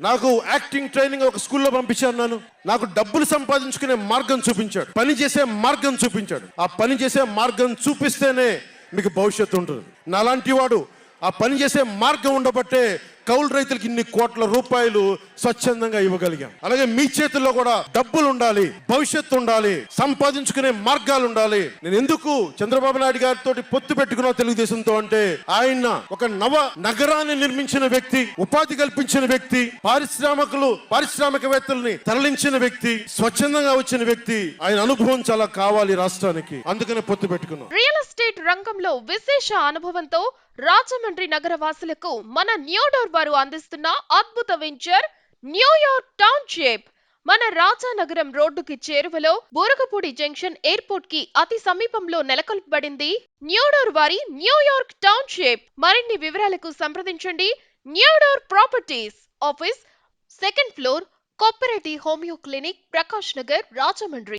నాకు acting training ఒక స్కూల్లో పంపించాను నన్ను. నాకు డబ్బులు సంపాదించుకునే మార్గం చూపించాడు. పని చేసే మార్గం చూపించాడు. ఆ పని చేసే మార్గం చూపిస్తేనే మీకు భవిష్యత్తు ఉంటుంది. నాలాంటి వాడు ఆ పని చేసే మార్గం ఉండబట్టే కౌలు రైతులకు ఇన్ని కోట్ల రూపాయలు స్వచ్ఛందంగా ఇవ్వగలిగాం. అలాగే మీ చేతుల్లో కూడా డబ్బులు ఉండాలి భవిష్యత్తు ఉండాలి సంపాదించుకునే మార్గాలు ఉండాలి నేను ఎందుకు చంద్రబాబు నాయుడు గారితో పొత్తు పెట్టుకున్నా తెలుగుదేశంతో అంటే ఆయన ఒక నవ నగరాన్ని నిర్మించిన వ్యక్తి ఉపాధి కల్పించిన వ్యక్తి పారిశ్రామికులు పారిశ్రామికవేత్తల్ని తరలించిన వ్యక్తి స్వచ్ఛందంగా వచ్చిన వ్యక్తి ఆయన అనుభవం చాలా కావాలి రాష్ట్రానికి. అందుకనే పొత్తు పెట్టుకున్నాం. రియల్ ఎస్టేట్ రంగంలో విశేష అనుభవంతో రాజమండ్రి నగర వాసులకు మన న్యూడోర్ వారు అందిస్తున్న అద్భుత వెంచర్ న్యూయార్క్ టౌన్షిప్. మన రాజానగరం రోడ్డుకి చేరువలో బూరగపూడి జంక్షన్ ఎయిర్పోర్ట్కి అతి సమీపంలో నెలకొల్పబడింది న్యూడోర్ వారి న్యూయార్క్ టౌన్షిప్. మరిన్ని వివరాలకు సంప్రదించండి Newdoor properties office second floor cooperative homeo clinic Prakash Nagar Rajahmundry.